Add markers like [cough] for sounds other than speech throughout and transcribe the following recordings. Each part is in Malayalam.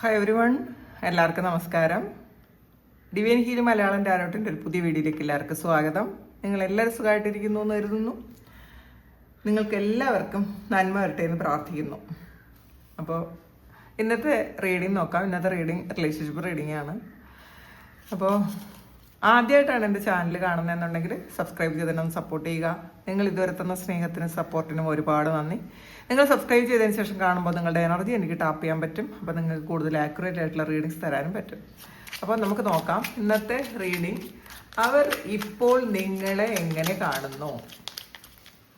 ഹായ് എവരി വൺ എല്ലാവർക്കും നമസ്കാരം. ഡിവൈൻ ഹീൽ മലയാളം ഡാനോട്ടിന്റെ ഒരു പുതിയ വീഡിയോയിലേക്ക് എല്ലാവർക്കും സ്വാഗതം. നിങ്ങൾ എല്ലാവരും സുഖമായിട്ടിരിക്കുന്നു എന്ന് കരുതുന്നു. നിങ്ങൾക്ക് എല്ലാവർക്കും നന്മ വരട്ടെ എന്ന് പ്രാർത്ഥിക്കുന്നു. അപ്പോൾ ഇന്നത്തെ റീഡിംഗ് നോക്കാം. ഇന്നത്തെ റീഡിംഗ് റിലേഷൻഷിപ്പ് റീഡിംഗ് ആണ്. അപ്പോൾ ആദ്യമായിട്ടാണ് എന്റെ ചാനൽ കാണുന്നതെന്നുണ്ടെങ്കിൽ സബ്സ്ക്രൈബ് ചെയ്തതിനൊന്ന് സപ്പോർട്ട് ചെയ്യുക. നിങ്ങൾ ഇതുവരെ തന്ന സ്നേഹത്തിനും സപ്പോർട്ടിനും ഒരുപാട് നന്ദി. നിങ്ങൾ സബ്സ്ക്രൈബ് ചെയ്തതിന് ശേഷം കാണുമ്പോൾ നിങ്ങളുടെ എനർജി എനിക്ക് ടാപ്പ് ചെയ്യാൻ പറ്റും. അപ്പോൾ നിങ്ങൾക്ക് കൂടുതൽ ആക്യുറേറ്റ് ആയിട്ടുള്ള റീഡിങ്സ് തരാനും പറ്റും. അപ്പോൾ നമുക്ക് നോക്കാം. ഇന്നത്തെ റീഡിങ് അവർ ഇപ്പോൾ നിങ്ങളെ എങ്ങനെ കാണുന്നു?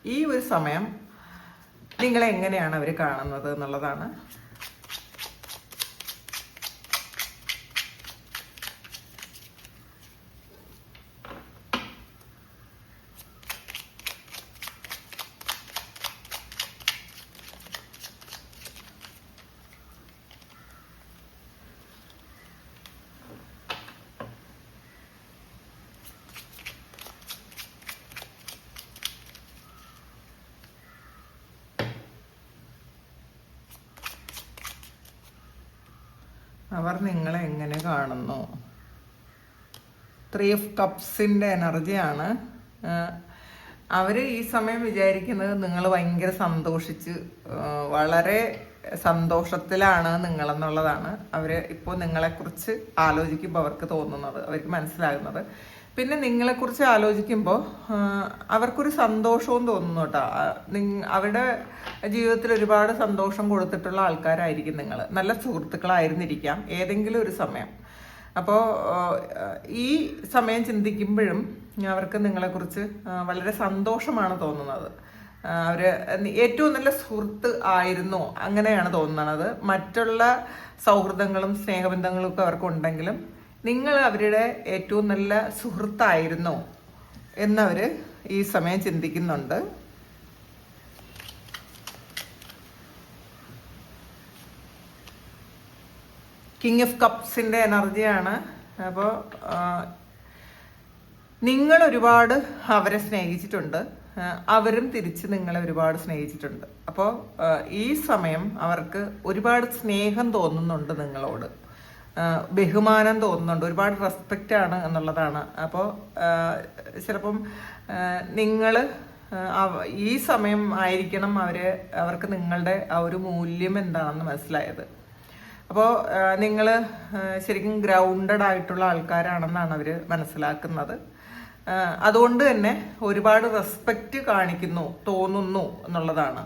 ഈ ഒരു സമയം നിങ്ങളെ എങ്ങനെയാണ് അവർ കാണുന്നത് എന്നുള്ളതാണ്. അവർ നിങ്ങളെ എങ്ങനെ കാണുന്നു? ത്രീ ഓഫ് കപ്സിന്റെ എനർജിയാണ് അവർ ഈ സമയം വിചാരിക്കുന്നത് നിങ്ങൾ ഭയങ്കര സന്തോഷിച്ച് വളരെ സന്തോഷത്തിലാണ് നിങ്ങളെന്നുള്ളതാണ് അവർ ഇപ്പോൾ നിങ്ങളെക്കുറിച്ച് ആലോചിക്കുമ്പോൾ അവർക്ക് തോന്നുന്നത് അവർക്ക് മനസ്സിലാകുന്നത്. പിന്നെ നിങ്ങളെക്കുറിച്ച് ആലോചിക്കുമ്പോൾ അവർക്കൊരു സന്തോഷവും തോന്നുന്നു കേട്ടോ. അവരുടെ ജീവിതത്തിൽ ഒരുപാട് സന്തോഷം കൊടുത്തിട്ടുള്ള ആൾക്കാരായിരിക്കും നിങ്ങൾ നല്ല സുഹൃത്തുക്കളായിരുന്നിരിക്കാം ഏതെങ്കിലും ഒരു സമയം. അപ്പോൾ ഈ സമയം ചിന്തിക്കുമ്പോഴും അവർക്ക് നിങ്ങളെക്കുറിച്ച് വളരെ സന്തോഷമാണ് തോന്നുന്നത്. അവർ ഏറ്റവും നല്ല സുഹൃത്ത് ആയിരുന്നു അങ്ങനെയാണ് തോന്നുന്നത് മറ്റുള്ള സൗഹൃദങ്ങളും സ്നേഹബന്ധങ്ങളും ഒക്കെ അവർക്ക് ഉണ്ടെങ്കിലും നിങ്ങൾ അവരുടെ ഏറ്റവും നല്ല സുഹൃത്തായിരുന്നോ എന്നവർ ഈ സമയം ചിന്തിക്കുന്നുണ്ട്. കിങ് ഓഫ് കപ്സിന്റെ എനർജിയാണ്. അപ്പോൾ നിങ്ങൾ ഒരുപാട് അവരെ സ്നേഹിച്ചിട്ടുണ്ട്. അവരും തിരിച്ച് നിങ്ങളെ ഒരുപാട് സ്നേഹിച്ചിട്ടുണ്ട്. അപ്പോൾ ഈ സമയം അവർക്ക് ഒരുപാട് സ്നേഹം തോന്നുന്നുണ്ട് നിങ്ങളോട്. ബഹുമാനം തോന്നുന്നുണ്ട്. ഒരുപാട് റെസ്പെക്റ്റ് ആണ് എന്നുള്ളതാണ്. അപ്പോൾ ചിലപ്പം നിങ്ങൾ ഈ സമയം ആയിരിക്കണം അവർ അവർക്ക് നിങ്ങളുടെ ആ ഒരു മൂല്യം എന്താണെന്ന് മനസ്സിലായത്. അപ്പോൾ നിങ്ങൾ ശരിക്കും ഗ്രൗണ്ടഡ് ആയിട്ടുള്ള ആൾക്കാരാണെന്നാണ് അവർ മനസ്സിലാക്കുന്നത്. അതുകൊണ്ട് തന്നെ ഒരുപാട് റെസ്പെക്റ്റ് കാണിക്കുന്നു തോന്നുന്നു എന്നുള്ളതാണ്.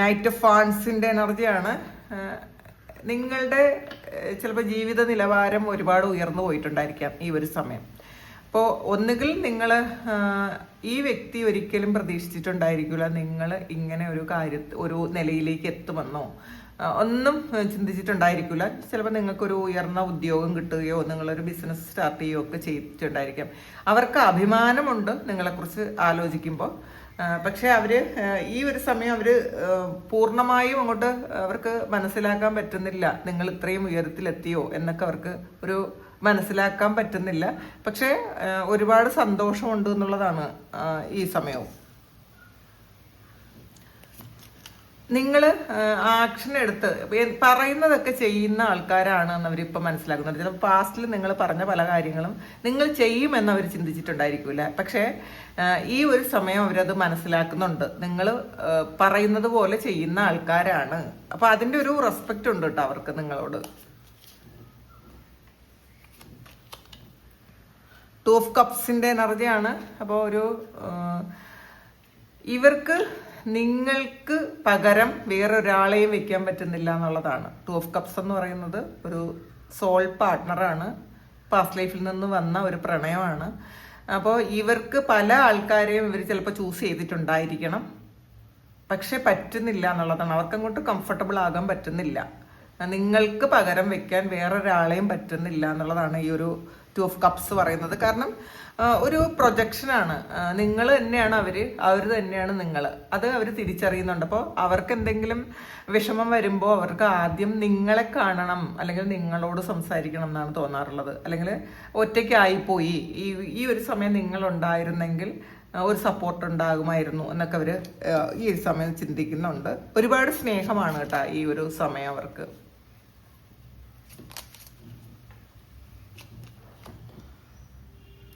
നൈറ്റ് ഓഫ് ഫാൻസിന്റെ എനർജിയാണ്. നിങ്ങളുടെ ചിലപ്പോൾ ജീവിത നിലവാരം ഒരുപാട് ഉയർന്നു പോയിട്ടുണ്ടായിരിക്കാം ഈ ഒരു സമയം. അപ്പോൾ ഒന്നുകിൽ നിങ്ങൾ ഈ വ്യക്തി ഒരിക്കലും പ്രതീക്ഷിച്ചിട്ടുണ്ടായിരിക്കില്ല നിങ്ങൾ ഇങ്ങനെ ഒരു കാര്യ ഒരു നിലയിലേക്ക് എത്തുമെന്നോ. ഒന്നും ചിന്തിച്ചിട്ടുണ്ടായിരിക്കില്ല ചിലപ്പോൾ നിങ്ങൾക്കൊരു ഉയർന്ന ഉദ്യോഗം കിട്ടുകയോ നിങ്ങളൊരു ബിസിനസ് സ്റ്റാർട്ട് ചെയ്യുകയോ ഒക്കെ ചെയ്തിട്ടുണ്ടായിരിക്കാം. അവർക്ക് അഭിമാനമുണ്ട് നിങ്ങളെക്കുറിച്ച് ആലോചിക്കുമ്പോൾ. പക്ഷെ അവർ ഈ ഒരു സമയം അവർ പൂർണമായും അങ്ങോട്ട് അവർക്ക് മനസ്സിലാക്കാൻ പറ്റുന്നില്ല. നിങ്ങൾ ഇത്രയും ഉയരത്തിലെത്തിയോ എന്നൊക്കെ അവർക്ക് ഒരു മനസ്സിലാക്കാൻ പറ്റുന്നില്ല. പക്ഷേ ഒരുപാട് സന്തോഷമുണ്ട് എന്നുള്ളതാണ് ഈ സമയവും. നിങ്ങൾ ആക്ഷൻ എടുത്ത് പറയുന്നതൊക്കെ ചെയ്യുന്ന ആൾക്കാരാണ് എന്ന് അവരിപ്പോൾ മനസ്സിലാക്കുന്നത് ചിലപ്പോൾ പാസ്റ്റിൽ നിങ്ങൾ പറഞ്ഞ പല കാര്യങ്ങളും നിങ്ങൾ ചെയ്യുമെന്ന് അവർ ചിന്തിച്ചിട്ടുണ്ടായിരിക്കില്ല? പക്ഷേ ഈ ഒരു സമയം അവരത് മനസ്സിലാക്കുന്നുണ്ട്. നിങ്ങൾ പറയുന്നത് പോലെ ചെയ്യുന്ന ആൾക്കാരാണ്. അപ്പോൾ അതിന്റെ ഒരു റെസ്പെക്റ്റ് ഉണ്ട് കേട്ടോ അവർക്ക് നിങ്ങളോട്. ടു ഓഫ് കപ്സിന്റെ എനർജിയാണ് അപ്പോൾ ഒരു ഇവർക്ക് നിങ്ങൾക്ക് പകരം വേറൊരാളെയും വെക്കാൻ പറ്റുന്നില്ല എന്നുള്ളതാണ്. ടു ഓഫ് കപ്സ് എന്ന് പറയുന്നത് ഒരു സോൾ പാർട്ട്ണറാണ് പാസ്റ്റ് ലൈഫിൽ നിന്ന് വന്ന ഒരു പ്രണയമാണ്. അപ്പോൾ ഇവർക്ക് പല ആൾക്കാരെയും ഇവർ ചിലപ്പോൾ ചൂസ് ചെയ്തിട്ടുണ്ടായിരിക്കണം. പക്ഷെ പറ്റുന്നില്ല എന്നുള്ളതാണ്. അവർക്ക് അങ്ങോട്ട് കംഫർട്ടബിൾ ആകാൻ പറ്റുന്നില്ല. നിങ്ങൾക്ക് പകരം വെക്കാൻ വേറൊരാളെയും പറ്റുന്നില്ല എന്നുള്ളതാണ് ഈ ഒരു ടു ഓഫ് കപ്സ് പറയുന്നത്. കാരണം ഒരു പ്രൊജക്ഷനാണ് നിങ്ങൾ തന്നെയാണ് അവർ അവർ തന്നെയാണ് നിങ്ങൾ അത് അവർ തിരിച്ചറിയുന്നുണ്ട്. അപ്പോൾ അവർക്ക് എന്തെങ്കിലും വിഷമം വരുമ്പോൾ അവർക്ക് ആദ്യം നിങ്ങളെ കാണണം അല്ലെങ്കിൽ നിങ്ങളോട് സംസാരിക്കണം എന്നാണ് തോന്നാറുള്ളത്. അല്ലെങ്കിൽ ഒറ്റയ്ക്കായിപ്പോയി. ഈ ഈ ഒരു സമയം നിങ്ങളുണ്ടായിരുന്നെങ്കിൽ ഒരു സപ്പോർട്ട് ഉണ്ടാകുമായിരുന്നു എന്നൊക്കെ അവർ ഈ സമയം ചിന്തിക്കുന്നുണ്ട്. ഒരുപാട് സ്നേഹമാണ് കേട്ടോ ഈ ഒരു സമയം അവർക്ക്.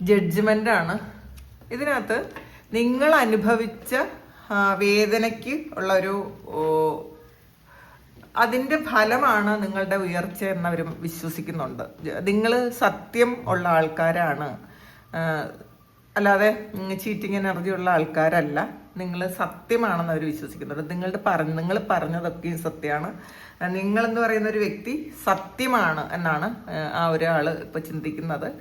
ജഡ്ജ്മെന്റ് ആണ് ഇതിനകത്ത് നിങ്ങൾ അനുഭവിച്ച വേദനയ്ക്ക് ഉള്ള ഒരു ഓ, അതിന്റെ ഫലമാണ് നിങ്ങളുടെ ഉയർച്ച എന്നവർ വിശ്വസിക്കുന്നുണ്ട്. നിങ്ങൾ സത്യം ഉള്ള ആൾക്കാരാണ്. അല്ലാതെ ചീറ്റിംഗ് എനർജി ഉള്ള ആൾക്കാരല്ല. നിങ്ങൾ സത്യമാണെന്ന് അവർ വിശ്വസിക്കുന്നുണ്ട്. നിങ്ങളുടെ പറഞ്ഞ നിങ്ങൾ പറഞ്ഞതൊക്കെയും സത്യമാണ്. നിങ്ങളെന്ന് പറയുന്ന ഒരു വ്യക്തി സത്യമാണ് എന്നാണ് ആ, ഒരാൾ ഇപ്പം ചിന്തിക്കുന്നത്.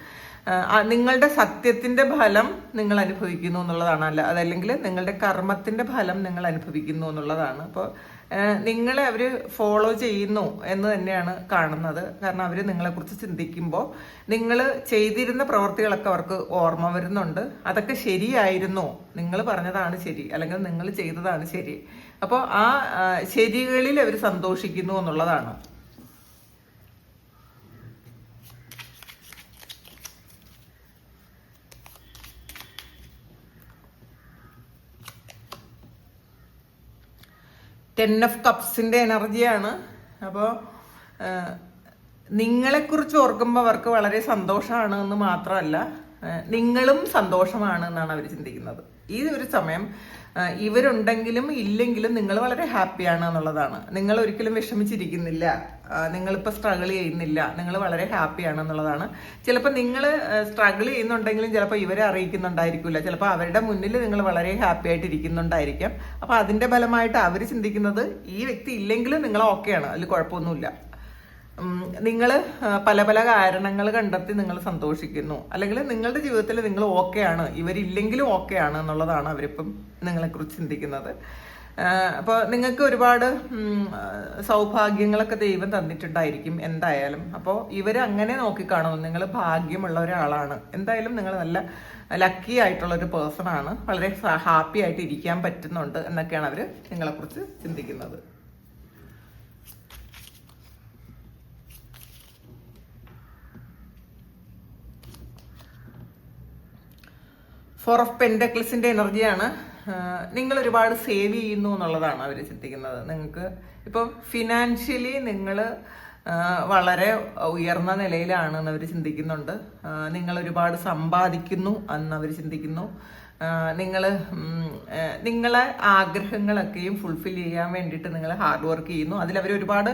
നിങ്ങളുടെ സത്യത്തിന്റെ ഫലം നിങ്ങൾ അനുഭവിക്കുന്നു എന്നുള്ളതാണ്. അല്ല അതല്ലെങ്കിൽ നിങ്ങളുടെ കർമ്മത്തിന്റെ ഫലം നിങ്ങൾ അനുഭവിക്കുന്നു എന്നുള്ളതാണ്. അപ്പോൾ നിങ്ങളെ അവർ ഫോളോ ചെയ്യുന്നു എന്ന് തന്നെയാണ് കാണുന്നത്. കാരണം അവർ നിങ്ങളെക്കുറിച്ച് ചിന്തിക്കുമ്പോൾ നിങ്ങൾ ചെയ്തിരുന്ന പ്രവർത്തികളൊക്കെ അവർക്ക് ഓർമ്മ വരുന്നുണ്ട്. അതൊക്കെ ശരിയായിരുന്നു. നിങ്ങൾ പറഞ്ഞതാണ് ശരി. അല്ലെങ്കിൽ നിങ്ങൾ ചെയ്തതാണ് ശരി. അപ്പോൾ ആ ശരികളിൽ അവർ സന്തോഷിക്കുന്നു എന്നുള്ളതാണ്. ടെൻ ഓഫ് കപ്സിന്റെ എനർജിയാണ് അപ്പോൾ നിങ്ങളെക്കുറിച്ച് ഓർക്കുമ്പോൾ അവർക്ക് വളരെ സന്തോഷമാണ് എന്ന് മാത്രമല്ല നിങ്ങളും സന്തോഷമാണ് എന്നാണ് അവർ ചിന്തിക്കുന്നത്. ഈ ഒരു സമയം ഇവരുണ്ടെങ്കിലും ഇല്ലെങ്കിലും നിങ്ങൾ വളരെ ഹാപ്പിയാണ് എന്നുള്ളതാണ്. നിങ്ങൾ ഒരിക്കലും വിഷമിച്ചിരിക്കുന്നില്ല. നിങ്ങളിപ്പോൾ സ്ട്രഗിൾ ചെയ്യുന്നില്ല. നിങ്ങൾ വളരെ ഹാപ്പിയാണ് എന്നുള്ളതാണ് ചിലപ്പോൾ നിങ്ങൾ സ്ട്രഗിൾ ചെയ്യുന്നുണ്ടെങ്കിലും ചിലപ്പോൾ ഇവരെ അറിയിക്കുന്നുണ്ടായിരിക്കില്ല ചിലപ്പോൾ അവരുടെ മുന്നിൽ നിങ്ങൾ വളരെ ഹാപ്പി ആയിട്ട് ഇരിക്കുന്നുണ്ടായിരിക്കാം. അപ്പോൾ അതിന്റെ ഫലമായിട്ട് അവർ ചിന്തിക്കുന്നത് ഈ വ്യക്തി ഇല്ലെങ്കിലും നിങ്ങൾ ഓക്കെയാണ് അതിൽ കുഴപ്പമൊന്നുമില്ല. നിങ്ങൾ പല പല കാരണങ്ങൾ കണ്ടെത്തി നിങ്ങൾ സന്തോഷിക്കുന്നു. അല്ലെങ്കിൽ നിങ്ങളുടെ ജീവിതത്തിൽ നിങ്ങൾ ഓക്കെയാണ് ഇവരില്ലെങ്കിലും ഓക്കെയാണ് എന്നുള്ളതാണ് അവരിപ്പം നിങ്ങളെക്കുറിച്ച് ചിന്തിക്കുന്നത്. അപ്പോൾ നിങ്ങൾക്ക് ഒരുപാട് സൗഭാഗ്യങ്ങളൊക്കെ ദൈവം തന്നിട്ടുണ്ടായിരിക്കും എന്തായാലും. അപ്പോൾ ഇവർ അങ്ങനെ നോക്കിക്കാണുന്നു. നിങ്ങൾ ഭാഗ്യമുള്ള ഒരാളാണ്. എന്തായാലും നിങ്ങൾ നല്ല ലക്കി ആയിട്ടുള്ള ഒരു പേഴ്സൺ ആണ്. വളരെ ഹാപ്പി ആയിട്ട് ഇരിക്കാൻ പറ്റുന്നുണ്ട് എന്നൊക്കെയാണ് അവർ നിങ്ങളെക്കുറിച്ച് ചിന്തിക്കുന്നത്. ഫോർ ഓഫ് പെൻഡക്കിൾസിന്റെ എനർജിയാണ് നിങ്ങൾ ഒരുപാട് സേവ് ചെയ്യുന്നു എന്നുള്ളതാണ് അവർ ചിന്തിക്കുന്നത്. നിങ്ങൾക്ക് ഇപ്പം ഫിനാൻഷ്യലി നിങ്ങൾ വളരെ ഉയർന്ന നിലയിലാണെന്ന് അവർ ചിന്തിക്കുന്നുണ്ട്. നിങ്ങൾ ഒരുപാട് സമ്പാദിക്കുന്നു എന്ന് അവർ ചിന്തിക്കുന്നു. നിങ്ങൾ നിങ്ങളെ ആഗ്രഹങ്ങളൊക്കെയും ഫുൾഫിൽ ചെയ്യാൻ വേണ്ടിയിട്ട് നിങ്ങൾ ഹാർഡ് വർക്ക് ചെയ്യുന്നു. അതിൽ അവർ ഒരുപാട്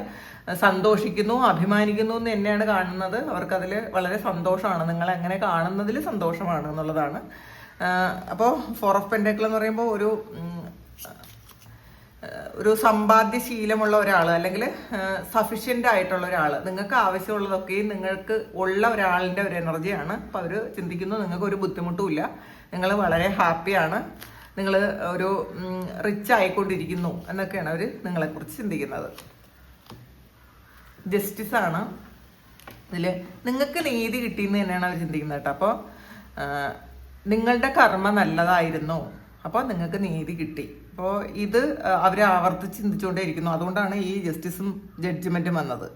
സന്തോഷിക്കുന്നു അഭിമാനിക്കുന്നു എന്ന് തന്നെയാണ് കാണുന്നത്. അവർക്കതിൽ വളരെ സന്തോഷമാണ്. നിങ്ങളെ അങ്ങനെ കാണുന്നതിൽ സന്തോഷമാണ് എന്നുള്ളതാണ്. അപ്പോൾ ഫോർ ഓഫ് പെൻഡക്കിൾ എന്ന് പറയുമ്പോൾ ഒരു ഒരു സമ്പാദ്യശീലമുള്ള ഒരാൾ അല്ലെങ്കിൽ സഫിഷ്യന്റ് ആയിട്ടുള്ള ഒരാൾ നിങ്ങൾക്ക് ആവശ്യമുള്ളതൊക്കെയും നിങ്ങൾക്ക് ഉള്ള ഒരാളിന്റെ ഒരു എനർജിയാണ് അപ്പോൾ അവർ ചിന്തിക്കുന്നു നിങ്ങൾക്ക് ഒരു ബുദ്ധിമുട്ടുമില്ല നിങ്ങൾ വളരെ ഹാപ്പിയാണ് നിങ്ങൾ ഒരു റിച്ച് ആയിക്കൊണ്ടിരിക്കുന്നു എന്നൊക്കെയാണ് അവർ നിങ്ങളെക്കുറിച്ച് ചിന്തിക്കുന്നത്. ജസ്റ്റിസ് ആണ്. ഇതിൽ നിങ്ങൾക്ക് നീതി കിട്ടിയെന്ന് തന്നെയാണ് അവർ ചിന്തിക്കുന്നത് കേട്ടോ. അപ്പോൾ നിങ്ങളുടെ കർമ്മ നല്ലതായിരുന്നു. അപ്പോൾ നിങ്ങൾക്ക് നീതി കിട്ടി. അപ്പോൾ ഇത് അവർ ആവർത്തിച്ച് ചിന്തിച്ചുകൊണ്ടേയിരിക്കുന്നു. അതുകൊണ്ടാണ് ഈ ജസ്റ്റിസും ജഡ്ജ്മെന്റും വന്നത്.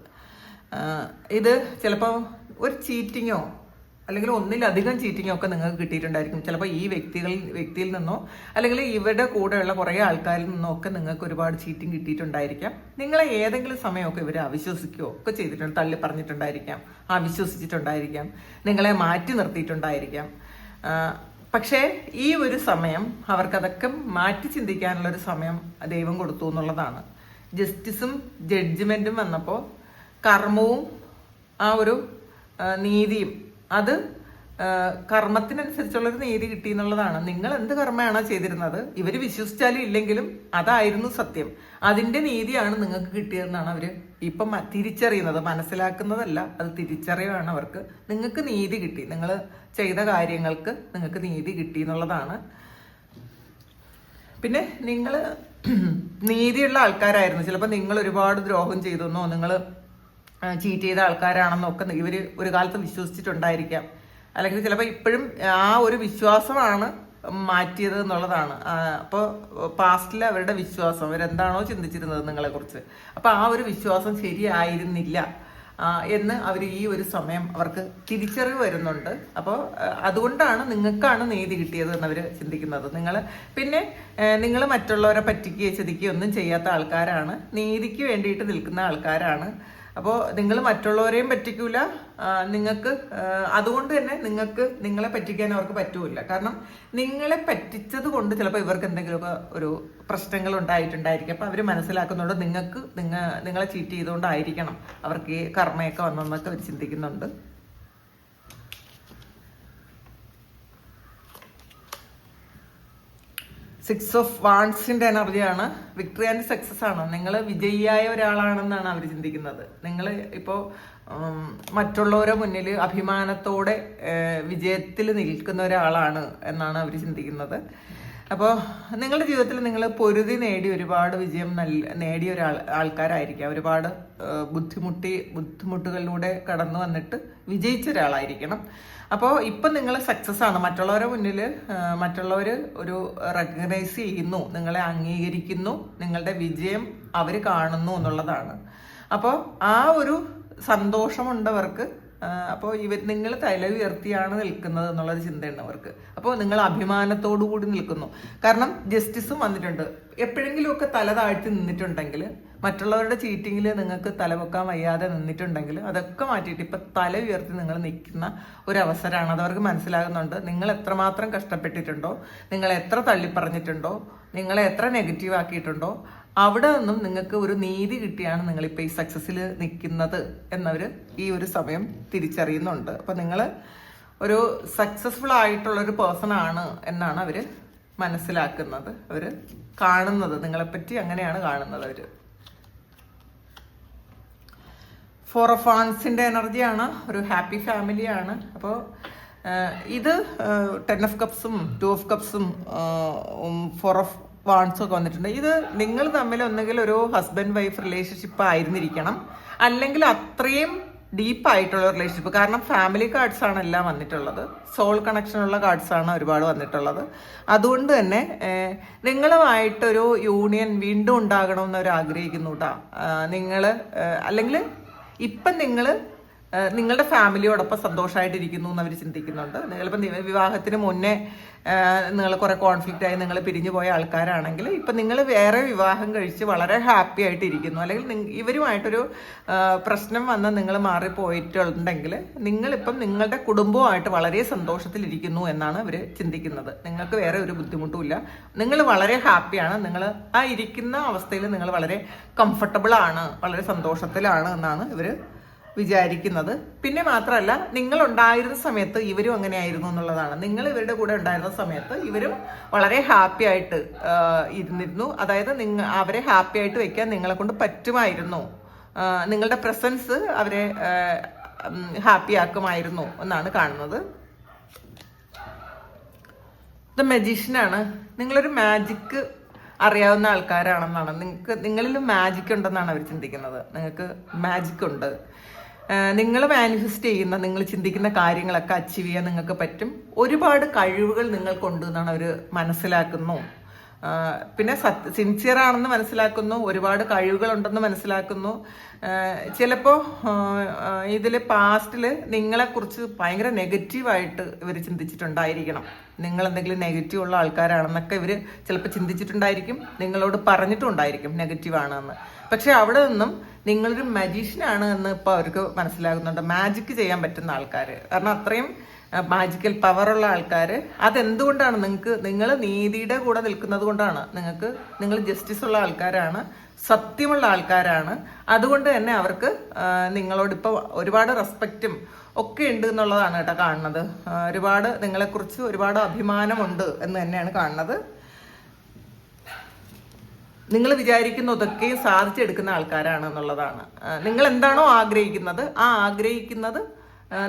ഇത് ചിലപ്പോൾ ഒരു ചീറ്റിങ്ങോ അല്ലെങ്കിൽ ഒന്നിലധികം ചീറ്റിങ്ങോ ഒക്കെ നിങ്ങൾക്ക് കിട്ടിയിട്ടുണ്ടായിരിക്കും. ചിലപ്പോൾ ഈ വ്യക്തികൾ വ്യക്തിയിൽ നിന്നോ അല്ലെങ്കിൽ ഇവരുടെ കൂടെയുള്ള കുറേ ആൾക്കാരിൽ നിന്നോ ഒക്കെ നിങ്ങൾക്ക് ഒരുപാട് ചീറ്റിംഗ് കിട്ടിയിട്ടുണ്ടായിരിക്കാം. നിങ്ങളെ ഏതെങ്കിലും സമയമൊക്കെ ഇവർ അവിശ്വസിക്കുകയോ ഒക്കെ ചെയ്തിട്ടുണ്ട് തള്ളി പറഞ്ഞിട്ടുണ്ടായിരിക്കാം അവിശ്വസിച്ചിട്ടുണ്ടായിരിക്കാം. നിങ്ങളെ മാറ്റി നിർത്തിയിട്ടുണ്ടായിരിക്കാം. പക്ഷേ ഈ ഒരു സമയം അവർക്കതൊക്കെ മാറ്റി ചിന്തിക്കാനുള്ള ഒരു സമയം ദൈവം കൊടുത്തു എന്നുള്ളതാണ്. ജസ്റ്റിസും ജഡ്ജ്മെന്റും വന്നപ്പോൾ കർമ്മവും ആ ഒരു നീതിയും അത് കർമ്മത്തിനനുസരിച്ചുള്ളൊരു നീതി കിട്ടി എന്നുള്ളതാണ്. നിങ്ങൾ എന്ത് കർമ്മയാണോ ചെയ്തിരുന്നത് ഇവർ വിശ്വസിച്ചാലും ഇല്ലെങ്കിലും അതായിരുന്നു സത്യം. അതിന്റെ നീതിയാണ് നിങ്ങൾക്ക് കിട്ടിയതെന്നാണ് അവർ ഇപ്പം തിരിച്ചറിയുന്നത്. മനസ്സിലാക്കുന്നതല്ല അത് തിരിച്ചറിവാണ് അവർക്ക്. നിങ്ങൾക്ക് നീതി കിട്ടി. നിങ്ങൾ ചെയ്ത കാര്യങ്ങൾക്ക് നിങ്ങൾക്ക് നീതി കിട്ടി എന്നുള്ളതാണ്. പിന്നെ നിങ്ങൾ [clears throat] നീതിയുള്ള ആൾക്കാരായിരുന്നു. ചിലപ്പോൾ നിങ്ങൾ ഒരുപാട് ദ്രോഹം ചെയ്തെന്നോ നിങ്ങൾ ചീറ്റ് ചെയ്ത ആൾക്കാരാണെന്നോ ഒക്കെ ഇവർ ഒരു കാലത്ത് വിശ്വസിച്ചിട്ടുണ്ടായിരിക്കാം. അല്ലെങ്കിൽ ചിലപ്പോൾ ഇപ്പോഴും ആ ഒരു വിശ്വാസമാണ് മാറ്റിയത് എന്നുള്ളതാണ്. അപ്പോൾ പാസ്റ്റിൽ അവരുടെ വിശ്വാസം അവരെന്താണോ ചിന്തിച്ചിരുന്നത് നിങ്ങളെക്കുറിച്ച്. അപ്പോൾ ആ ഒരു വിശ്വാസം ശരിയായിരുന്നില്ല എന്ന് അവർ ഈ ഒരു സമയം അവർക്ക് തിരിച്ചറിവ് വരുന്നുണ്ട്. അപ്പോൾ അതുകൊണ്ടാണ് നിങ്ങൾക്കാണ് നീതി കിട്ടിയത് എന്ന് അവർ ചിന്തിക്കുന്നത്. നിങ്ങൾ പിന്നെ നിങ്ങൾ മറ്റുള്ളവരെ പറ്റിക്കുകയോ ചതിക്കുകയോ ഒന്നും ചെയ്യാത്ത ആൾക്കാരാണ്. നീതിക്ക് വേണ്ടിയിട്ട് നിൽക്കുന്ന ആൾക്കാരാണ്. അപ്പോൾ നിങ്ങൾ മറ്റുള്ളവരെയും പറ്റിക്കൂല. നിങ്ങൾക്ക് അതുകൊണ്ട് തന്നെ നിങ്ങൾക്ക് നിങ്ങളെ പറ്റിക്കാൻ അവർക്ക് പറ്റൂല കാരണം നിങ്ങളെ പറ്റിച്ചത് കൊണ്ട് ചിലപ്പോൾ ഇവർക്ക് എന്തെങ്കിലുമൊക്കെ ഒരു പ്രശ്നങ്ങൾ ഉണ്ടായിട്ടുണ്ടായിരിക്കും. അപ്പോൾ അവർ മനസ്സിലാക്കുന്നുണ്ട് നിങ്ങൾക്ക് നിങ്ങൾ നിങ്ങളെ ചീറ്റ് ചെയ്തുകൊണ്ടായിരിക്കണം അവർക്ക് ഈ കർമ്മയൊക്കെ വന്നെന്നൊക്കെ അവർ ചിന്തിക്കുന്നുണ്ട്. സിക്സ് ഓഫ് വാൺസിന്റെ എനർജിയാണ് വിക്ടറി ആൻഡ് സക്സസ് ആണ്. നിങ്ങൾ വിജയിയായ ഒരാളാണെന്നാണ് അവർ ചിന്തിക്കുന്നത്. നിങ്ങൾ ഇപ്പോൾ മറ്റുള്ളവരെ മുന്നിൽ അഭിമാനത്തോടെ വിജയത്തിൽ നിൽക്കുന്ന ഒരാളാണ് എന്നാണ് അവർ ചിന്തിക്കുന്നത്. അപ്പോൾ നിങ്ങളുടെ ജീവിതത്തിൽ നിങ്ങൾ പൊരുതി നേടി ഒരുപാട് വിജയം നല്ല നേടിയ ഒരാൾ ആൾക്കാരായിരിക്കാം. ഒരുപാട് ബുദ്ധിമുട്ടി ബുദ്ധിമുട്ടുകളിലൂടെ കടന്നു വന്നിട്ട് വിജയിച്ച ഒരാളായിരിക്കണം. അപ്പോൾ ഇപ്പം നിങ്ങൾ സക്സസ് ആണ്. മറ്റുള്ളവരുടെ മുന്നിൽ മറ്റുള്ളവർ ഒരു റെക്കഗ്നൈസ് ചെയ്യുന്നു നിങ്ങളെ അംഗീകരിക്കുന്നു നിങ്ങളുടെ വിജയം അവർ കാണുന്നു എന്നുള്ളതാണ്. അപ്പോൾ ആ ഒരു സന്തോഷമുണ്ടവർക്ക് അപ്പോൾ ഇവർ നിങ്ങൾ തല ഉയർത്തിയാണ് നിൽക്കുന്നത് എന്നുള്ളൊരു ചിന്തയുണ്ട് അവർക്ക്. അപ്പോൾ നിങ്ങൾ അഭിമാനത്തോടു കൂടി നിൽക്കുന്നു. കാരണം ജസ്റ്റിസും വന്നിട്ടുണ്ട്. എപ്പോഴെങ്കിലുമൊക്കെ തല താഴ്ത്തി നിന്നിട്ടുണ്ടെങ്കിൽ മറ്റുള്ളവരുടെ ചീറ്റിങ്ങിൽ നിങ്ങൾക്ക് തലവെക്കാൻ വയ്യാതെ നിന്നിട്ടുണ്ടെങ്കിൽ അതൊക്കെ മാറ്റിയിട്ട് ഇപ്പം തല ഉയർത്തി നിങ്ങൾ നിൽക്കുന്ന ഒരു അവസരമാണ് അവർക്ക് മനസ്സിലാകുന്നുണ്ട്. നിങ്ങൾ എത്രമാത്രം കഷ്ടപ്പെട്ടിട്ടുണ്ടോ? നിങ്ങൾ എത്ര തള്ളിപ്പറഞ്ഞിട്ടുണ്ടോ? നിങ്ങളെ എത്ര നെഗറ്റീവ് ആക്കിയിട്ടുണ്ടോ? അവിടെ നിന്നും നിങ്ങൾക്ക് ഒരു നീതി കിട്ടിയാണ് നിങ്ങളിപ്പോൾ ഈ സക്സസ്സിൽ നിൽക്കുന്നത് എന്നവർ ഈ ഒരു സമയം തിരിച്ചറിയുന്നുണ്ട്. അപ്പം നിങ്ങൾ ഒരു സക്സസ്ഫുൾ ആയിട്ടുള്ളൊരു പേഴ്സൺ ആണ് എന്നാണ് അവർ മനസ്സിലാക്കുന്നത്. അവർ കാണുന്നത്. നിങ്ങളെപ്പറ്റി അങ്ങനെയാണ് കാണുന്നത് അവർ ഫോർ ഓഫ് ആൺസിന്റെ എനർജിയാണ് ഒരു ഹാപ്പി ഫാമിലിയാണ് അപ്പോൾ ഇത് ടെൻ ഓഫ് കപ്സും ടു ഓഫ് കപ്സും ഫോർ ഓഫ് വാൺസും ഒക്കെ വന്നിട്ടുണ്ട്. ഇത് നിങ്ങൾ തമ്മിൽ ഒന്നുകിൽ ഒരു ഹസ്ബൻഡ് വൈഫ് റിലേഷൻഷിപ്പ് ആയിരുന്നിരിക്കണം. അല്ലെങ്കിൽ അത്രയും ഡീപ്പ് ആയിട്ടുള്ള റിലേഷൻഷിപ്പ് കാരണം ഫാമിലി കാർഡ്സ് ആണ് എല്ലാം വന്നിട്ടുള്ളത്. സോൾ കാർഡ്സ് ആണ് ഒരുപാട് വന്നിട്ടുള്ളത്. അതുകൊണ്ട് തന്നെ നിങ്ങളുമായിട്ടൊരു യൂണിയൻ വീണ്ടും ഉണ്ടാകണമെന്ന് അവർ ആഗ്രഹിക്കുന്നു കേട്ടോ നിങ്ങൾ അല്ലെങ്കിൽ ഇപ്പം നിങ്ങൾ നിങ്ങളുടെ ഫാമിലിയോടൊപ്പം സന്തോഷമായിട്ടിരിക്കുന്നു എന്ന് അവർ ചിന്തിക്കുന്നുണ്ട് നി- വിവാഹത്തിന് മുന്നേ നിങ്ങൾ കുറേ കോൺഫ്ലിക്റ്റ് ആയി നിങ്ങൾ പിരിഞ്ഞു പോയ ആൾക്കാരാണെങ്കിൽ ഇപ്പം നിങ്ങൾ വേറെ വിവാഹം കഴിച്ച് വളരെ ഹാപ്പി ആയിട്ടിരിക്കുന്നു. അല്ലെങ്കിൽ ഇവരുമായിട്ടൊരു പ്രശ്നം വന്ന് നിങ്ങൾ മാറിപ്പോയിട്ടുണ്ടെങ്കിൽ നിങ്ങളിപ്പം നിങ്ങളുടെ കുടുംബവുമായിട്ട് വളരെ സന്തോഷത്തിലിരിക്കുന്നു എന്നാണ് ഇവർ ചിന്തിക്കുന്നത്. നിങ്ങൾക്ക് വേറെ ഒരു ബുദ്ധിമുട്ടുമില്ല നിങ്ങൾ വളരെ ഹാപ്പിയാണ് നിങ്ങൾ ആ ഇരിക്കുന്ന അവസ്ഥയിൽ നിങ്ങൾ വളരെ കംഫർട്ടബിൾ ആണ്. വളരെ സന്തോഷത്തിലാണ് എന്നാണ് ഇവർ വിചാരിക്കുന്നത്. പിന്നെ മാത്രമല്ല നിങ്ങൾ ഉണ്ടായിരുന്ന സമയത്ത് ഇവരും അങ്ങനെയായിരുന്നു എന്നുള്ളതാണ്. നിങ്ങൾ ഇവരുടെ കൂടെ ഉണ്ടായിരുന്ന സമയത്ത് ഇവരും വളരെ ഹാപ്പി ആയിട്ട് ഇരുന്നിരുന്നു. അതായത് നിങ്ങ അവരെ ഹാപ്പി ആയിട്ട് വെക്കാൻ നിങ്ങളെ കൊണ്ട് പറ്റുമായിരുന്നു. നിങ്ങളുടെ പ്രസൻസ് അവരെ ഹാപ്പി ആക്കുമായിരുന്നു എന്നാണ് കാണുന്നത്. ഇത് മജീഷ്യനാണ് നിങ്ങളൊരു മാജിക്ക് അറിയാവുന്ന ആൾക്കാരാണെന്നാണ്. നിങ്ങൾക്ക് നിങ്ങളിൽ മാജിക് ഉണ്ടെന്നാണ് അവർ ചിന്തിക്കുന്നത്. നിങ്ങൾക്ക് മാജിക് ഉണ്ട്. നിങ്ങൾ മാനിഫെസ്റ്റ് ചെയ്യുന്ന നിങ്ങൾ ചിന്തിക്കുന്ന കാര്യങ്ങളൊക്കെ അച്ചീവ് ചെയ്യാൻ നിങ്ങൾക്ക് പറ്റും. ഒരുപാട് കഴിവുകൾ നിങ്ങൾക്കുണ്ട് എന്നാണ് അവർ മനസ്സിലാക്കുന്നു. പിന്നെ സത്യ സിൻസിയർ ആണെന്ന് മനസ്സിലാക്കുന്നു ഒരുപാട് കഴിവുകളുണ്ടെന്ന് മനസ്സിലാക്കുന്നു. ചിലപ്പോൾ ഇതിൽ പാസ്റ്റിൽ നിങ്ങളെക്കുറിച്ച് ഭയങ്കര നെഗറ്റീവായിട്ട് ഇവർ ചിന്തിച്ചിട്ടുണ്ടായിരിക്കണം. നിങ്ങൾ എന്തെങ്കിലും നെഗറ്റീവ് ഉള്ള ആൾക്കാരാണെന്നൊക്കെ ഇവർ ചിലപ്പോൾ ചിന്തിച്ചിട്ടുണ്ടായിരിക്കും. നിങ്ങളോട് പറഞ്ഞിട്ടുണ്ടായിരിക്കും നെഗറ്റീവ് ആണെന്ന്. പക്ഷെ അവിടെ നിന്നും നിങ്ങളൊരു മജീഷ്യനാണ് എന്ന് ഇപ്പോൾ അവർക്ക് മനസ്സിലാകുന്നുണ്ട്. മാജിക്ക് ചെയ്യാൻ പറ്റുന്ന ആൾക്കാർ കാരണം അത്രയും മാജിക്കൽ പവറുള്ള ആൾക്കാർ അതെന്തുകൊണ്ടാണ് നിങ്ങൾക്ക് നിങ്ങൾ നീതിയുടെ കൂടെ നിൽക്കുന്നത് കൊണ്ടാണ് നിങ്ങൾക്ക് നിങ്ങൾ ജസ്റ്റിസ് ഉള്ള ആൾക്കാരാണ് സത്യമുള്ള ആൾക്കാരാണ്. അതുകൊണ്ട് തന്നെ അവർക്ക് നിങ്ങളോട് ഇപ്പോൾ ഒരുപാട് റെസ്പെക്റ്റും ഒക്കെ ഉണ്ട് എന്നുള്ളതാണ് കേട്ടോ കാണുന്നത്. ഒരുപാട് നിങ്ങളെക്കുറിച്ച് ഒരുപാട് അഭിമാനമുണ്ട് എന്ന് തന്നെയാണ് കാണുന്നത്. നിങ്ങൾ വിചാരിക്കുന്ന ഇതൊക്കെയും സാധിച്ചെടുക്കുന്ന ആൾക്കാരാണ് എന്നുള്ളതാണ്. നിങ്ങൾ എന്താണോ ആഗ്രഹിക്കുന്നത് ആ ആഗ്രഹിക്കുന്നത്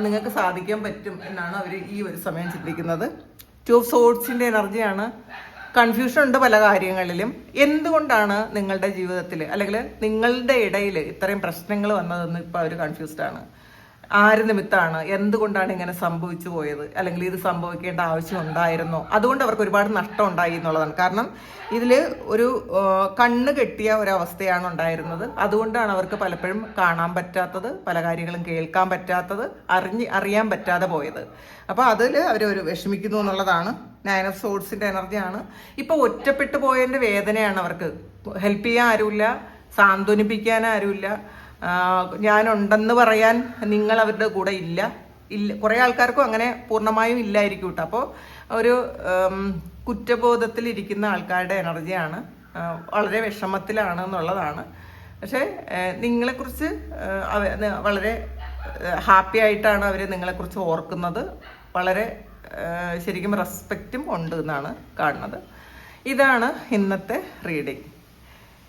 നിങ്ങൾക്ക് സാധിക്കാൻ പറ്റും എന്നാണ് അവർ ഈ ഒരു സമയം ചിന്തിക്കുന്നത്. ടു ഓഫ് സോഴ്സിന്റെ എനർജിയാണ്. കൺഫ്യൂഷൻ ഉണ്ട് പല കാര്യങ്ങളിലും. എന്തുകൊണ്ടാണ് നിങ്ങളുടെ ജീവിതത്തിൽ അല്ലെങ്കിൽ നിങ്ങളുടെ ഇടയിൽ ഇത്രയും പ്രശ്നങ്ങൾ വന്നതെന്ന് ഇപ്പോൾ അവർ കൺഫ്യൂസ്ഡ് ആണ്. ആര് നിമിത്താണ്? എന്തുകൊണ്ടാണ് ഇങ്ങനെ സംഭവിച്ചു പോയത്? അല്ലെങ്കിൽ ഇത് സംഭവിക്കേണ്ട ആവശ്യം ഉണ്ടായിരുന്നോ? അതുകൊണ്ട് അവർക്ക് ഒരുപാട് നഷ്ടം ഉണ്ടായി എന്നുള്ളതാണ്. കാരണം ഇതിൽ ഒരു കണ്ണ് കെട്ടിയ ഒരവസ്ഥയാണ് ഉണ്ടായിരുന്നത്. അതുകൊണ്ടാണ് അവർക്ക് പലപ്പോഴും കാണാൻ പറ്റാത്തത് പല കാര്യങ്ങളും കേൾക്കാൻ പറ്റാത്തത് അറിഞ്ഞ് അറിയാൻ പറ്റാതെ പോയത്. അപ്പോൾ അതിൽ അവർ ഒരു വിഷമിക്കുന്നു എന്നുള്ളതാണ്. നയൻ ഓഫ് സോഴ്സിന്റെ എനർജിയാണ്. ഇപ്പോൾ ഒറ്റപ്പെട്ടു പോയതിന്റെ വേദനയാണ് അവർക്ക്. ഹെൽപ്പ് ചെയ്യാൻ ആരുമില്ല സാന്ത്വനിപ്പിക്കാൻ ആരുമില്ല. ഞാനുണ്ടെന്ന് പറയാൻ നിങ്ങൾ അവരുടെ കൂടെ ഇല്ല. ഇല്ല കുറേ ആൾക്കാർക്കും അങ്ങനെ പൂർണമായും ഇല്ലായിരിക്കും കേട്ടോ അപ്പോൾ ഒരു കുറ്റബോധത്തിൽ ഇരിക്കുന്ന ആൾക്കാരുടെ എനർജിയാണ് വളരെ വിഷമത്തിലാണ് എന്നുള്ളതാണ്. പക്ഷേ നിങ്ങളെക്കുറിച്ച് വളരെ ഹാപ്പി ആയിട്ടാണ് അവർ നിങ്ങളെക്കുറിച്ച് ഓർക്കുന്നത്. വളരെ ശരിക്കും റെസ്പെക്റ്റും ഉണ്ട് എന്നാണ് കാണുന്നത്. ഇതാണ് ഇന്നത്തെ റീഡിങ്.